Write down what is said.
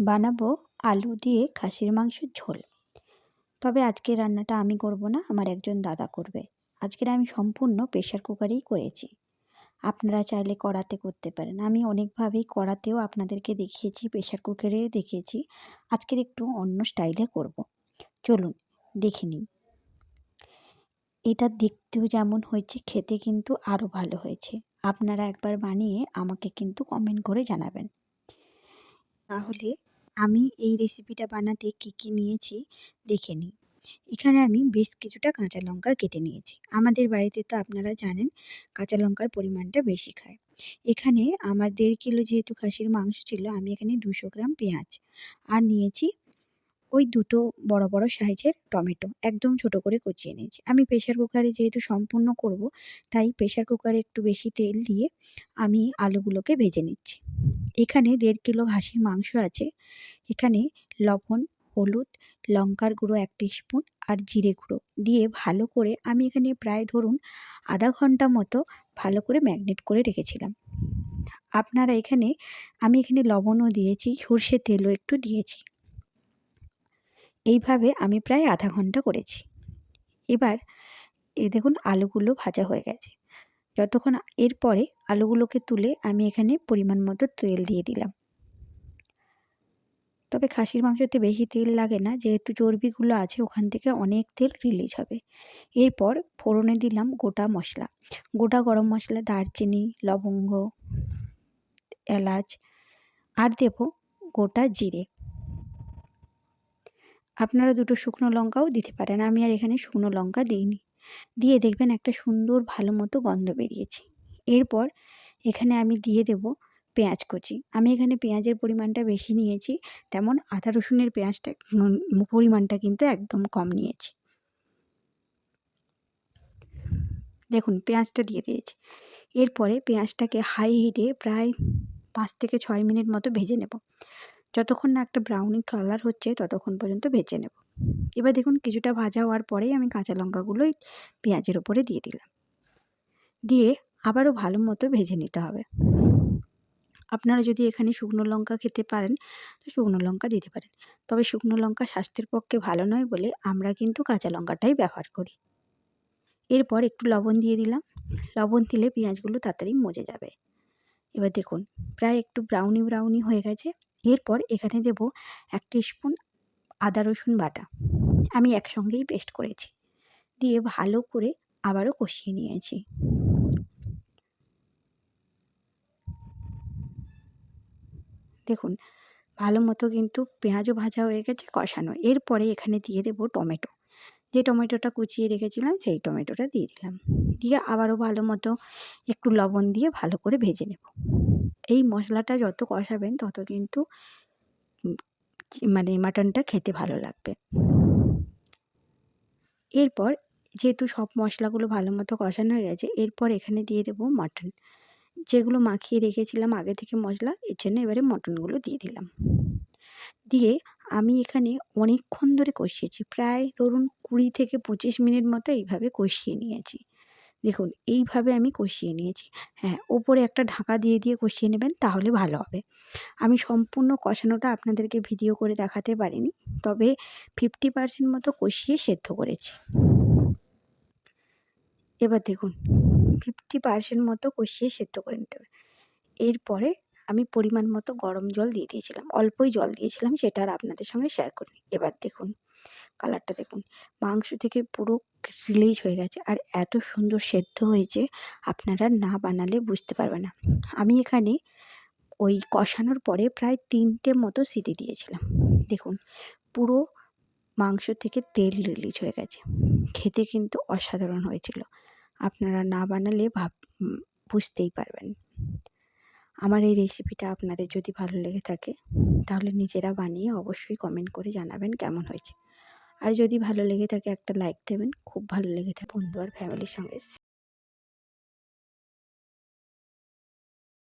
বানাবো আলু দিয়ে খাসির মাংসের ঝোল। তবে আজকে রান্নাটা আমি করব না, আমার একজন দাদা করবে। আজকের আমি সম্পূর্ণ প্রেশার কুকারেই করেছি। আপনারা চাইলে কড়াতে করতে পারেন। আমি অনেকভাবেই কড়াতেও আপনাদেরকে দেখিয়েছি প্রেশার কুকারে দেখিয়েছি। আজকের একটু অন্য স্টাইলে করব। চলুন, দেখে নিন এটা দেখতেও যেমন হয়েছে, খেতে কিন্তু আরও ভালো হয়েছে। আপনারা একবার বানিয়ে আমাকে কিন্তু কমেন্ট করে জানাবেন। তাহলে আমি এই রেসিপিটা বানাতে কী কী নিয়েছি দেখে নিই। এখানে আমি বেশ কিছুটা কাঁচা লঙ্কা কেটে নিয়েছি। আমাদের বাড়িতে তো আপনারা জানেন কাঁচা লঙ্কার পরিমাণটা বেশি খায়। এখানে আমার দেড় কিলো যেহেতু খাসির মাংস ছিল, আমি এখানে দুশো গ্রাম পেঁয়াজ আর নিয়েছি ওই দুটো বড় বড় সাইজের টমেটো। একদম ছোট করে কুচিয়ে নিয়েছি। আমি প্রেশার কুকারে যেহেতু সম্পূর্ণ করব, তাই প্রেশার কুকারে একটু বেশি তেল দিয়ে আমি আলুগুলোকে ভেজে নিচ্ছি। এখানে দেড় কিলো হাঁসির মাংস আছে। এখানে লবণ, হলুদ, লঙ্কার গুঁড়ো এক স্পুন আর জিরে গুঁড়ো। দিয়ে ভালো করে আমি এখানে প্রায় ধরুন আধা ঘণ্টা মতো ভালো করে ম্যাগনেট করে রেখেছিলাম। আপনারা এখানে, আমি এখানে লবণও দিয়েছি, সর্ষে তেলও একটু দিয়েছি। এইভাবে আমি প্রায় আধা ঘণ্টা করেছি। এবার এ দেখুন আলুগুলো ভাজা হয়ে গেছে। যতক্ষণ এরপরে আলুগুলোকে তুলে আমি এখানে পরিমাণ মতো তেল দিয়ে দিলাম। তবে খাসির মাংসতে বেশি তেল লাগে না, যেহেতু চর্বিগুলো আছে, ওখান থেকে অনেক তেল রিলিজ হবে। এরপর ফোড়নে দিলাম গোটা মশলা। গোটা গরম মশলা, দারচিনি, লবঙ্গ, এলাচ, আর দেব গোটা জিরে। আপনারা দুটো শুকনো লঙ্কাও দিতে পারেন, আমি আর এখানে শুকনো লঙ্কা দিইনি। দিয়ে দেখবেন একটা সুন্দর ভালো মতো গন্ধ বেরিয়েছে। এরপর এখানে আমি দিয়ে দেব পেঁয়াজ কুচি। আমি এখানে পেঁয়াজের পরিমাণটা বেশি নিয়েছি, তেমন আদা, রসুনের পেঁয়াজটা পরিমাণটা কিন্তু একদম কম নিয়েছি। দেখুন, পেঁয়াজটা দিয়ে দিয়েছি। এরপরে পেঁয়াজটাকে হাই হিটে প্রায় পাঁচ থেকে ছয় মিনিট মতো ভেজে নেব। যতক্ষণ না একটা ব্রাউনি কালার হচ্ছে, ততক্ষণ পর্যন্ত ভেজে নেব। এবার দেখুন কিছুটা ভাজা হওয়ার পরেই আমি কাঁচা লঙ্কাগুলো পেঁয়াজের ওপরে দিয়ে দিলাম। দিয়ে আবারও ভালো মতো ভেজে নিতে হবে। আপনারা যদি এখানে শুকনো লঙ্কা খেতে পারেন, তো শুকনো লঙ্কা দিতে পারেন। তবে শুকনো লঙ্কা স্বাস্থ্যের পক্ষে ভালো নয় বলে আমরা কিন্তু কাঁচা লঙ্কাটাই ব্যবহার করি। এরপর একটু লবণ দিয়ে দিলাম। লবণ দিলে পেঁয়াজগুলো তাড়াতাড়ি মজে যাবে। এবার দেখুন, প্রায় একটু ব্রাউনি ব্রাউনি হয়ে গেছে। এরপর এখানে দেব এক স্পুন আদা, রসুন বাটা আমি একসঙ্গেই পেস্ট করেছি। দিয়ে ভালো করে আবারও কষিয়ে নিয়েছি। দেখুন, ভালো মতো কিন্তু পেঁয়াজও ভাজা হয়ে গেছে, কষানো। এরপরে এখানে দিয়ে দেবো টমেটো। যে টমেটোটা কুচিয়ে রেখেছিলাম, সেই টমেটোটা দিয়ে দিলাম। দিয়ে আবারও ভালো মতো একটু লবণ দিয়ে ভালো করে ভেজে নেব। এই মশলাটা যত কষাবেন, তত কিন্তু মানে মাটনটা খেতে ভালো লাগবে। এরপর যেহেতু সব মশলাগুলো ভালো মতো কষানো হয়ে গেছে, এরপর এখানে দিয়ে দেবো মাটন। যেগুলো মাখিয়ে রেখেছিলাম আগে থেকে মশলা, এর জন্য এবারে মটনগুলো দিয়ে দিলাম। দিয়ে আমি এখানে অনেকক্ষণ ধরে কষিয়েছি, প্রায় ধরুন কুড়ি থেকে পঁচিশ মিনিট মতো এইভাবে কষিয়ে নিয়েছি। দেখুন, এইভাবে আমি কষিয়ে নিয়েছি। হ্যাঁ ওপরে একটা ঢাকা দিয়ে দিয়ে কষিয়ে নেবেন তাহলে ভালো হবে। আমি সম্পূর্ণ কষানোটা আপনাদেরকে ভিডিও করে দেখাতে পারিনি, তবে ফিফটি পার্সেন্ট মতো কষিয়ে সেদ্ধ করেছি। এবার দেখুন ফিফটি পার্সেন্ট মতো কষিয়ে সেদ্ধ করে নিতে হবে। এরপরে আমি পরিমাণ মতো গরম জল দিয়ে দিয়েছিলাম, অল্পই জল দিয়েছিলাম, সেটা আর আপনাদের সঙ্গে শেয়ার করি এবার দেখুন কালারটা দেখুন। মাংস থেকে পুরো রিলিজ হয়ে গেছে আর এত সুন্দর সেদ্ধ হয়েছে, আপনারা না বানালে বুঝতে পারবেন না। আমি এখানে ওই কষানোর পরে প্রায় তিনটে মতো সিটি দিয়েছিলাম। দেখুন, পুরো মাংস থেকে তেল রিলিজ হয়ে গেছে। খেতে কিন্তু অসাধারণ হয়েছিল। আপনারা না বানালে ভাব বুঝতেই পারবেন। আমার এই রেসিপিটা আপনাদের যদি ভালো লেগে থাকে, তাহলে নিজেরা বানিয়ে অবশ্যই কমেন্ট করে জানাবেন কেমন হয়েছে। আর যদি ভালো লেগে থাকে একটা লাইক দেবেন, খুব ভালো লেগে থাকে বন্ধু আর ফ্যামিলির সঙ্গে।